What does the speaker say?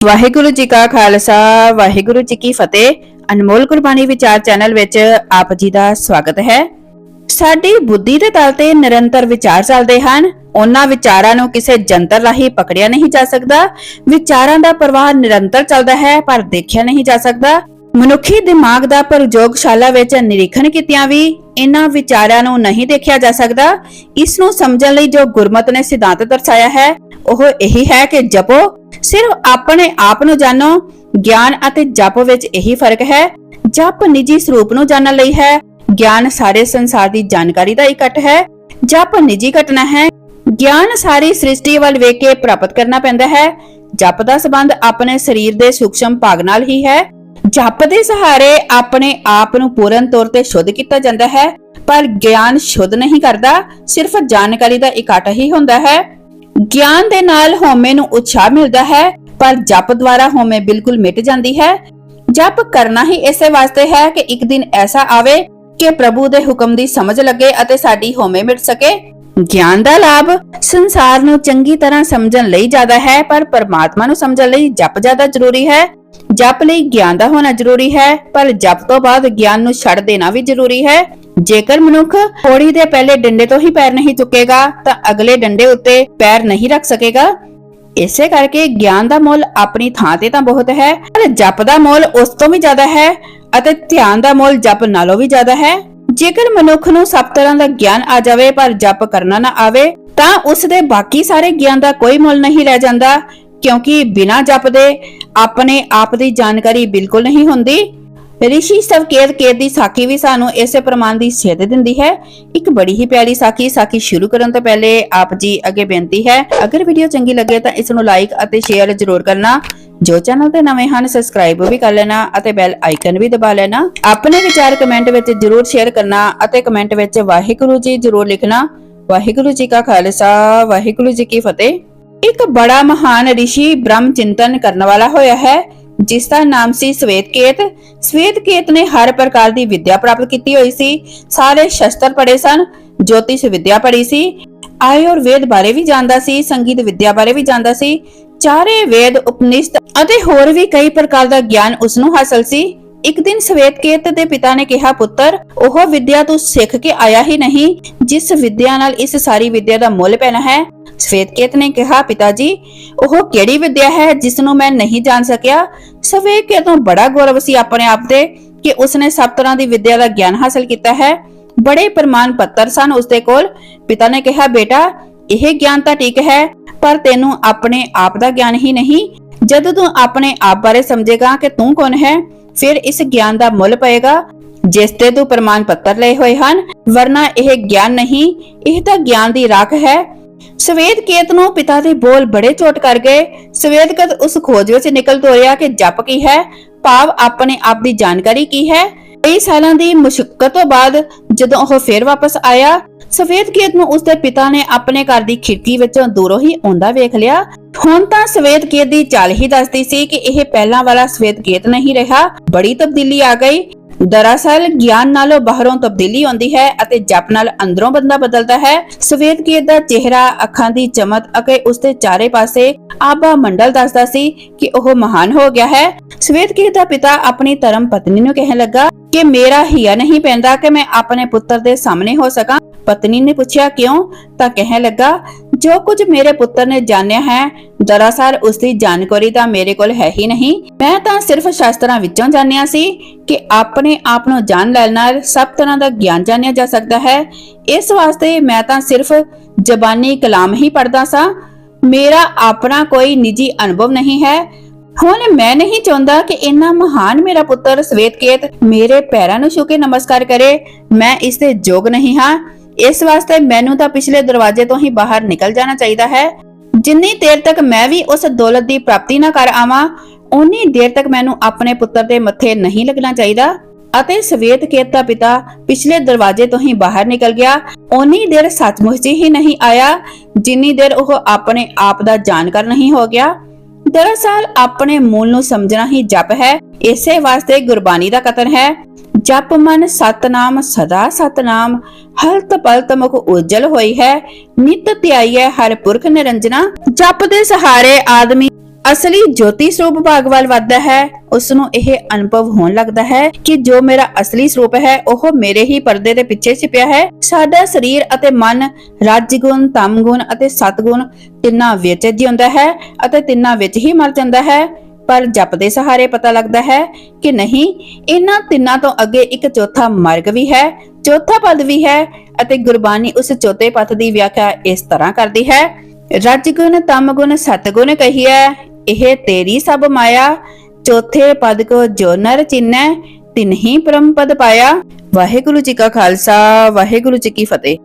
ਵਾਹਿਗੁਰੂ ਜੀ ਕਾ ਖਾਲਸਾ, ਵਾਹਿਗੁਰੂ ਜੀ ਕੀ ਫਤਿਹ। ਅਨਮੋਲ ਗੁਰਬਾਣੀ ਵਿਚਾਰ ਚੈਨਲ ਵਿੱਚ ਆਪ ਜੀ ਦਾ ਸਵਾਗਤ ਹੈ। ਸਾਡੀ ਬੁੱਧੀ ਦੇ ਤਲ ਤੇ ਨਿਰੰਤਰ ਵਿਚਾਰ ਚੱਲਦੇ ਹਨ। ਉਹਨਾਂ ਵਿਚਾਰਾਂ ਨੂੰ ਕਿਸੇ ਜੰਤਰ ਰਾਹੀਂ ਪਕੜਿਆ ਨਹੀਂ ਜਾ ਸਕਦਾ। ਵਿਚਾਰਾਂ ਦਾ ਪ੍ਰਵਾਹ ਨਿਰੰਤਰ ਚੱਲਦਾ ਹੈ, ਪਰ ਦੇਖਿਆ ਨਹੀਂ ਜਾ ਸਕਦਾ। ਮਨੁੱਖੀ ਦਿਮਾਗ ਦਾ ਪ੍ਰਯੋਗਸ਼ਾਲਾ ਵਿੱਚ ਨਿਰੀਖਣ ਕੀਤਿਆਂ ਵੀ ਇਹਨਾਂ ਵਿਚਾਰਾਂ ਨੂੰ ਨਹੀਂ ਦੇਖਿਆ ਜਾ ਸਕਦਾ। ਇਸ ਨੂੰ ਸਮਝਣ ਲਈ ਜੋ ਗੁਰਮਤ ਨੇ ਸਿਧਾਂਤ ਦਰਸਾਇਆ ਹੈ, ਉਹ ਇਹੀ ਹੈ ਕਿ ਜਪੋ ਸਿਰਫ ਆਪਣੇ ਆਪ ਨੂੰ ਜਾਣੋ, ਗਿਆਨ ਅਤੇ ਜਪ ਵਿੱਚ ਇਹੀ ਫ਼ਰਕ ਹੈ। ਜਪ ਨਿੱਜੀ ਸਰੂਪ ਨੂੰ ਜਾਣਨ ਲਈ ਹੈ। ਗਿਆਨ ਸਾਰੇ ਸੰਸਾਰ ਦੀ ਜਾਣਕਾਰੀ ਦਾ ਇਕੱਠ ਹੈ। ਜਪ ਨਿੱਜੀ ਘਟਨਾ ਹੈ। ਗਿਆਨ ਸਾਰੀ ਸ੍ਰਿਸ਼ਟੀ ਵੱਲ ਵੇਖ ਕੇ ਪ੍ਰਾਪਤ ਕਰਨਾ ਪੈਂਦਾ ਹੈ। ਜਪ ਦਾ ਸੰਬੰਧ ਆਪਣੇ ਸਰੀਰ ਦੇ ਸੂਖਸ਼ਮ ਭਾਗ ਨਾਲ ਹੀ ਹੈ। ਜਪ ਦੇ ਸਹਾਰੇ ਆਪਣੇ ਆਪ ਨੂੰ ਪੂਰਨ ਤੌਰ ਤੇ ਸ਼ੁੱਧ ਕੀਤਾ ਜਾਂਦਾ ਹੈ। ਪਰ ਗਿਆਨ ਸ਼ੁੱਧ ਨਹੀਂ ਕਰਦਾ, ਸਿਰਫ ਜਾਣਕਾਰੀ ਦਾ ਇਕੱਠ ਹੀ ਹੁੰਦਾ ਹੈ। ਗਿਆਨ ਦੇ ਨਾਲ ਹਉਮੈ ਨੂੰ ਉਤਸ਼ਾਹ ਮਿਲਦਾ ਹੈ, ਪਰ ਜਪ ਦੁਆਰਾ ਹਉਮੈ ਬਿਲਕੁਲ ਮਿਟ ਜਾਂਦੀ ਹੈ। ਜਪ ਕਰਨਾ ਹੀ ਇਸੇ ਵਾਸਤੇ ਹੈ ਕਿ ਇੱਕ ਦਿਨ ਐਸਾ ਆਵੇ ਕਿ ਪ੍ਰਭੂ ਦੇ ਹੁਕਮ ਦੀ ਸਮਝ ਲੱਗੇ ਅਤੇ ਸਾਡੀ ਹਉਮੈ ਮਿਟ ਸਕੇ। ਗਿਆਨ ਦਾ ਲਾਭ ਸੰਸਾਰ ਨੂੰ ਚੰਗੀ ਤਰ੍ਹਾਂ ਸਮਝਣ ਲਈ ਜ਼ਿਆਦਾ ਹੈ, ਪਰ ਪਰਮਾਤਮਾ ਨੂੰ ਸਮਝਣ ਲਈ ਜਪ ਜ਼ਿਆਦਾ ਜ਼ਰੂਰੀ ਹੈ। ਜਪ ਲਈ ਗਿਆਨ ਦਾ ਹੋਣਾ ਜ਼ਰੂਰੀ ਹੈ, ਪਰ ਜਪ ਤੋਂ ਬਾਅਦ ਗਿਆਨ ਨੂੰ ਛੱਡ ਦੇਣਾ ਵੀ ਜ਼ਰੂਰੀ ਹੈ। ਜੇਕਰ ਮਨੁੱਖ ਪੌੜੀ ਦੇ ਪਹਿਲੇ ਡੰਡੇ ਤੋਂ ਹੀ ਪੈਰ ਨਹੀਂ ਚੁੱਕੇਗਾ, ਤਾਂ ਅਗਲੇ ਡੰਡੇ ਉੱਤੇ ਪੈਰ ਨਹੀਂ ਰੱਖ ਸਕੇਗਾ। ਇਸੇ ਕਰਕੇ ਗਿਆਨ ਦਾ ਮੁੱਲ ਆਪਣੀ ਥਾਂ ਤੇ ਤਾਂ ਬਹੁਤ ਹੈ, ਪਰ ਜਪ ਦਾ ਮੁੱਲ ਉਸ ਤੋਂ ਵੀ ਜ਼ਿਆਦਾ ਹੈ, ਅਤੇ ਧਿਆਨ ਦਾ ਮੁੱਲ ਜਪ ਨਾਲੋਂ ਵੀ ਜ਼ਿਆਦਾ ਹੈ। ਜੇਕਰ ਮਨੁੱਖ ਨੂੰ ਸਭ ਤਰ੍ਹਾਂ ਦਾ ਗਿਆਨ ਆ ਜਾਵੇ ਪਰ ਜਪ ਕਰਨਾ ਨਾ ਆਵੇ, ਤਾਂ ਉਸ ਦੇ ਬਾਕੀ ਸਾਰੇ ਗਿਆਨ ਦਾ ਕੋਈ ਮੁੱਲ ਨਹੀਂ ਰਹਿ ਜਾਂਦਾ, ਕਿਉਂਕਿ ਬਿਨਾਂ ਜਪ ਦੇ ਆਪਣੇ ਆਪ ਦੀ ਜਾਣਕਾਰੀ ਬਿਲਕੁਲ ਨਹੀਂ ਹੁੰਦੀ। ਰਿਸ਼ੀ ਸਵਕੇਤ ਕੇਤ ਦੀ ਸਾਖੀ ਵੀ ਸਾਨੂੰ ਇਸੇ ਪ੍ਰਮਾਣ ਦੀ ਸੇਧ ਦਿੰਦੀ ਹੈ। ਇੱਕ ਬੜੀ ਹੀ ਪਿਆਰੀ ਸਾਖੀ ਸਾਖੀ ਸ਼ੁਰੂ ਕਰਨ ਤੋਂ ਪਹਿਲੇ ਆਪ ਜੀ ਅੱਗੇ ਬੇਨਤੀ ਹੈ, ਅਗਰ ਵੀਡੀਓ ਚੰਗੀ ਲੱਗੇ ਤਾਂ ਇਸ ਨੂੰ ਲਾਈਕ ਅਤੇ ਸ਼ੇਅਰ ਜ਼ਰੂਰ ਕਰਨਾ। ਜੋ ਚੈਨਲ ਤੇ ਨਵੇਂ ਹਨ ਸਬਸਕ੍ਰਾਈਬ ਵੀ ਕਰ ਲੈਣਾ ਅਤੇ ਬੈਲ ਆਈਕਨ ਵੀ ਦਬਾ ਲੈਣਾ। ਆਪਣੇ ਵਿਚਾਰ ਕਮੈਂਟ ਵਿੱਚ ਜ਼ਰੂਰ ਸ਼ੇਅਰ ਕਰਨਾ ਅਤੇ ਕਮੈਂਟ ਵਿੱਚ ਵਾਹਿਗੁਰੂ ਜੀ ਜ਼ਰੂਰ ਲਿਖਣਾ। ਵਾਹਿਗੁਰੂ ਜੀ ਕਾ ਖਾਲਸਾ, ਵਾਹਿਗੁਰੂ ਜੀ ਕੀ ਫਤਿਹ। ਇੱਕ ਬੜਾ ਮਹਾਨ ਰਿਸ਼ੀ ਬ੍ਰਹਮ ਚਿੰਤਨ ਕਰਨ ਵਾਲਾ ਹੋਇਆ ਹੈ। ਜਿਸ ਦਾ ਨਾਮ ਸੀ ਸਵੇਤਕੇਤ ਸਵੇਤਕੇਤ ਨੇ ਹਰ ਪ੍ਰਕਾਰ ਦੀ ਵਿੱਦਿਆ ਪ੍ਰਾਪਤ ਕੀਤੀ ਹੋਈ ਸੀ। ਸਾਰੇ ਸ਼ਸਤਰ ਪੜ੍ਹੇ ਸਨ, ਜੋਤਿਸ਼ ਵਿੱਦਿਆ ਪੜ੍ਹੀ ਸੀ। ਆਯੁਰਵੇਦ ਬਾਰੇ ਵੀ ਜਾਣਦਾ ਸੀ, ਸੰਗੀਤ ਵਿੱਦਿਆ ਬਾਰੇ ਵੀ ਜਾਣਦਾ ਸੀ। ਚਾਰੇ ਵੇਦ, ਉਪਨਿਸ਼ਦ ਅਤੇ ਹੋਰ ਵੀ ਕਈ ਪ੍ਰਕਾਰ ਦਾ ਗਿਆਨ ਉਸ ਨੂੰ ਹਾਸਲ ਸੀ। ਇੱਕ ਦਿਨ ਸਵੇਤਕੇਤ ਦੇ ਪਿਤਾ ਨੇ ਕਿਹਾ, ਪੁੱਤਰ, ਉਹ ਵਿਦਿਆ ਤੂੰ ਸਿੱਖ ਕੇ ਆਇਆ ਹੀ ਨਹੀਂ, ਜਿਸ ਵਿਦਿਆ ਨਾਲ ਇਸ ਸਾਰੀ ਵਿਦਿਆ ਦਾ ਮੁੱਲ ਪੈਣਾ ਹੈ। ਸਵੇਤਕੇਤ ਨੇ ਕਿਹਾ ਪਿਤਾ ਜੀ ਉਹ ਕਿਹੜੀ ਵਿੱਦਿਆ ਹੈ ਜਿਸ ਨੂੰ ਮੈਂ ਨਹੀਂ ਜਾਣ ਸਕਿਆ? ਸਵੇਤਕੇਤ ਨੂੰ ਬੜਾ ਗੌਰਵ ਸੀ ਆਪਣੇ ਆਪ ਤੇ ਕਿ ਉਸਨੇ ਸਭ ਤਰ੍ਹਾਂ ਦੀ ਵਿਦਿਆ ਦਾ ਗਿਆਨ ਹਾਸਲ ਕੀਤਾ ਹੈ। ਬੜੇ ਪ੍ਰਮਾਣ ਪੱਤਰ ਸਨ ਉਸਦੇ ਕੋਲ। ਪਿਤਾ ਨੇ ਕਿਹਾ, ਬੇਟਾ, ਇਹ ਗਿਆਨ ਤਾਂ ਠੀਕ ਹੈ, ਪਰ ਤੈਨੂੰ ਆਪਣੇ ਆਪ ਦਾ ਗਿਆਨ ਹੀ ਨਹੀਂ। ਜਦ ਤੂੰ ਆਪਣੇ ਆਪ ਬਾਰੇ ਸਮਝੇਗਾ ਕਿ ਤੂੰ ਕੌਣ ਹੈ ਫਿਰ ਇਸ ਗਿਆਨ ਦਾ ਮੁੱਲ ਪਏਗਾ, ਜਿਸ ਤੇ ਤੂੰ ਪ੍ਰਮਾਣ ਪੱਤਰ ਲਏ ਹੋਏ ਹਨ, ਵਰਨਾ ਇਹ ਗਿਆਨ ਨਹੀਂ, ਇਹ ਤਾਂ ਗਿਆਨ ਦੀ ਰਾਖ ਹੈ। ਸਵੇਦ ਕੇਤ ਨੂੰ ਪਿਤਾ ਦੇ ਬੋਲ ਬੜੇ ਚੋਟ ਕਰ ਗਏ। ਸਵੇਦ ਕਤ ਉਸ ਖੋਜ ਵਿੱਚ ਨਿਕਲ ਤੋਰਿਆ ਕਿ ਜਪ ਕੀ ਹੈ? ਭਾਵ ਆਪਣੇ ਆਪ ਦੀ ਜਾਣਕਾਰੀ ਕੀ ਹੈ? ਕਈ ਸਾਲਾਂ ਦੀ ਮੁਸ਼ਕਲ ਤੋਂ ਬਾਅਦ ਜਦੋਂ ਉਹ ਫੇਰ ਵਾਪਸ ਆਇਆ ਸਵੇਦ ਕੇਤ ਨੂੰ ਉਸਦੇ ਪਿਤਾ ਨੇ ਆਪਣੇ ਘਰ ਦੀ ਖਿੜਕੀ ਵਿੱਚੋਂ ਦੂਰੋਂ ਹੀ ਆਉਂਦਾ ਵੇਖ ਲਿਆ। ਹੁਣ ਤਾਂ ਸਵੇਦ ਕੇਤ ਦੀ ਚਾਲ ਹੀ ਦੱਸਦੀ ਸੀ ਕਿ ਇਹ ਪਹਿਲਾਂ ਵਾਲਾ ਸਵੇਦ ਕੇਤ ਨਹੀਂ ਰਿਹਾ। ਬੜੀ ਤਬਦੀਲੀ ਆ ਗਈ। ਦਰਅਸਲ, ਗਿਆਨ ਨਾਲੋਂ ਬਾਹਰੋਂ ਤਬਦੀਲੀ ਆਉਂਦੀ ਹੈ ਅਤੇ ਜਪ ਨਾਲ ਅੰਦਰੋਂ ਬੰਦਾ ਬਦਲਦਾ ਹੈ। ਸਵੇਦ ਕੇਤ ਦਾ ਚਿਹਰਾ, ਅੱਖਾਂ ਦੀ ਚਮਕ ਅਤੇ ਉਸਦੇ ਚਾਰੇ ਪਾਸੇ ਆਬਾ ਮੰਡਲ ਦੱਸਦਾ ਸੀ ਕਿ ਉਹ ਮਹਾਨ ਹੋ ਗਿਆ ਹੈ। ਸਵੇਦ ਕੇਤ ਦਾ ਪਿਤਾ ਆਪਣੀ ਧਰਮ ਪਤਨੀ ਨੂੰ ਕਹਿਣ ਲੱਗਾ ਕਿ, ਮੇਰਾ ਹਿਆ ਨਹੀਂ ਪੈਂਦਾ ਕਿ ਮੈਂ ਆਪਣੇ ਪੁੱਤਰ ਦੇ ਸਾਹਮਣੇ ਹੋ ਸਕਾਂ। ਪਤਨੀ ਨੇ ਪੁੱਛਿਆ, ਕਿਉਂ? ਤਾਂ ਕਹਿਣ ਲੱਗਾ, ਜੋ ਕੁਝ ਮੇਰੇ ਪੁੱਤਰ ਨੇ ਜਾਣਿਆ ਹੈ, ਦਰਅਸਲ ਉਸ ਦੀ ਜਾਣਕਾਰੀ ਤਾਂ ਮੇਰੇ ਕੋਲ ਹੈ ਹੀ ਨਹੀਂ। ਮੈਂ ਤਾਂ ਸਿਰਫ ਸ਼ਾਸਤਰਾਂ ਵਿੱਚੋਂ ਜਾਣਿਆ ਸੀ ਕਿ ਆਪਣੇ ਆਪ ਨੂੰ ਜਾਣ ਲੈਣ ਨਾਲ ਸਭ ਤਰ੍ਹਾਂ ਦਾ ਗਿਆਨ ਜਾਣਿਆ ਜਾ ਸਕਦਾ ਹੈ। ਇਸ ਵਾਸਤੇ ਮੈਂ ਤਾਂ ਸਿਰਫ ਜ਼ਬਾਨੀ ਕਲਾਮ ਹੀ ਪੜ੍ਹਦਾ ਸਾਂ। ਮੇਰਾ ਆਪਣਾ ਕੋਈ ਨਿੱਜੀ ਅਨੁਭਵ ਨਹੀਂ ਹੈ। ਹੁਣ ਮੈਂ ਨਹੀਂ ਚਾਹੁੰਦਾ ਕਿ ਇੰਨਾ ਮਹਾਨ ਮੇਰਾ ਪੁੱਤਰ ਸਵੇਤਕੇਤ ਮੇਰੇ ਪੈਰਾਂ ਨੂੰ ਛੂ ਕੇ ਨਮਸਕਾਰ ਕਰੇ। ਮੈਂ ਇਸ ਦੇ ਯੋਗ ਨਹੀਂ ਹਾਂ। ਇਸ ਵਾਸਤੇ ਮੈਨੂੰ ਤਾਂ ਪਿਛਲੇ ਦਰਵਾਜ਼ੇ ਤੋਂ ਹੀ ਬਾਹਰ ਨਿਕਲ ਜਾਣਾ ਚਾਹੀਦਾ ਹੈ। ਜਿੰਨੀ ਦੇਰ ਤੱਕ ਮੈਂ ਵੀ ਉਸ ਦੌਲਤ ਦੀ ਪ੍ਰਾਪਤੀ ਨਾ ਕਰ ਆਵਾਂ ਉਨੀ ਦੇਰ ਤੱਕ ਮੈਨੂੰ ਆਪਣੇ ਪੁੱਤਰ ਦੇ ਮੱਥੇ ਨਹੀਂ ਲੱਗਣਾ ਚਾਹੀਦਾ। ਅਤੇ ਸਵੇਤ ਕੇਤ ਦਾ ਪਿਤਾ ਪਿਛਲੇ ਦਰਵਾਜ਼ੇ ਤੋਂ ਹੀ ਬਾਹਰ ਨਿਕਲ ਗਿਆ। ਉਨੀ ਦੇਰ ਸੱਚਮੁੱਚ ਹੀ ਨਹੀਂ ਆਇਆ, ਜਿੰਨੀ ਦੇਰ ਉਹ ਆਪਣੇ ਆਪ ਦਾ ਜਾਣਕਾਰ ਨਹੀਂ ਹੋ ਗਿਆ। ਦਰਅਸਲ ਆਪਣੇ ਮੂਲ ਨੂੰ ਸਮਝਣਾ ਹੀ ਜਪ ਹੈ। ਇਸੇ ਵਾਸਤੇ ਗੁਰਬਾਣੀ ਦਾ ਕਥਨ ਹੈ। ਜਪ ਮਨ ਸਤਨਾਮ, ਸਦਾ ਸਤਨਾਮ। ਹਲਤ ਪਲਤ ਮੁਖ ਉਜਲ ਹੋਈ ਹੈ। ਨਿਤ ਧਿਆਈਐ ਹਰ ਪੁਰਖ ਨਿਰੰਜਨਾ। ਜਪ ਦੇ ਸਹਾਰੇ ਆਦਮੀ ਅਸਲੀ ਜੋਤੀ ਸਰੂਪ ਭਾਗ ਵੱਲ ਵੱਧਦਾ ਹੈ। ਉਸ ਨੂੰ ਇਹ ਅਨੁਭਵ ਹੋਣ ਲੱਗਦਾ ਹੈ ਕਿ ਜੋ ਮੇਰਾ ਅਸਲੀ ਸਰੂਪ ਹੈ, ਉਹ ਮੇਰੇ ਹੀ ਪਰਦੇ ਦੇ ਪਿੱਛੇ ਛਿਪਿਆ ਹੈ। ਸਾਡਾ ਸਰੀਰ ਅਤੇ ਮਨ ਰਾਜਗੁਣ ਤਮਗੁਣ ਅਤੇ ਸਤਗੁਣ ਤਿੰਨਾਂ ਵਿੱਚ ਜਿਉਂਦਾ ਹੈ ਅਤੇ ਤਿੰਨਾਂ ਵਿੱਚ ਹੀ ਮਰ ਜਾਂਦਾ ਹੈ। ਪਰ ਜਪ ਦੇ ਸਹਾਰੇ ਪਤਾ ਲੱਗਦਾ ਹੈ ਕਿ ਨਹੀਂ, ਇਹਨਾਂ ਤਿੰਨਾਂ ਤੋਂ ਅੱਗੇ ਇੱਕ ਚੌਥਾ ਮਾਰਗ ਵੀ ਹੈ, ਚੌਥਾ ਪਦ ਵੀ ਹੈ ਅਤੇ ਗੁਰਬਾਣੀ ਉਸ ਚੌਥੇ ਪਦ ਦੀ ਵਿਆਖਿਆ ਇਸ ਤਰ੍ਹਾਂ ਕਰਦੀ ਹੈ। ਰਜਗੁਣ ਤਮਗੁਣ ਸਤਗੁਣ ਕਹੀਐ, ਇਹ ਤੇਰੀ ਸਭ ਮਾਇਆ। ਚੌਥੇ ਪਦ ਕੋ ਜੋ ਨਰ ਚਿਨੈ ਤਿਨਹੀ ਪਰਮ ਪਦ ਪਾਇਆ। ਵਾਹਿਗੁਰੂ ਜੀ ਕਾ ਖਾਲਸਾ, ਵਾਹਿਗੁਰੂ ਜੀ ਕੀ ਫਤਿਹ।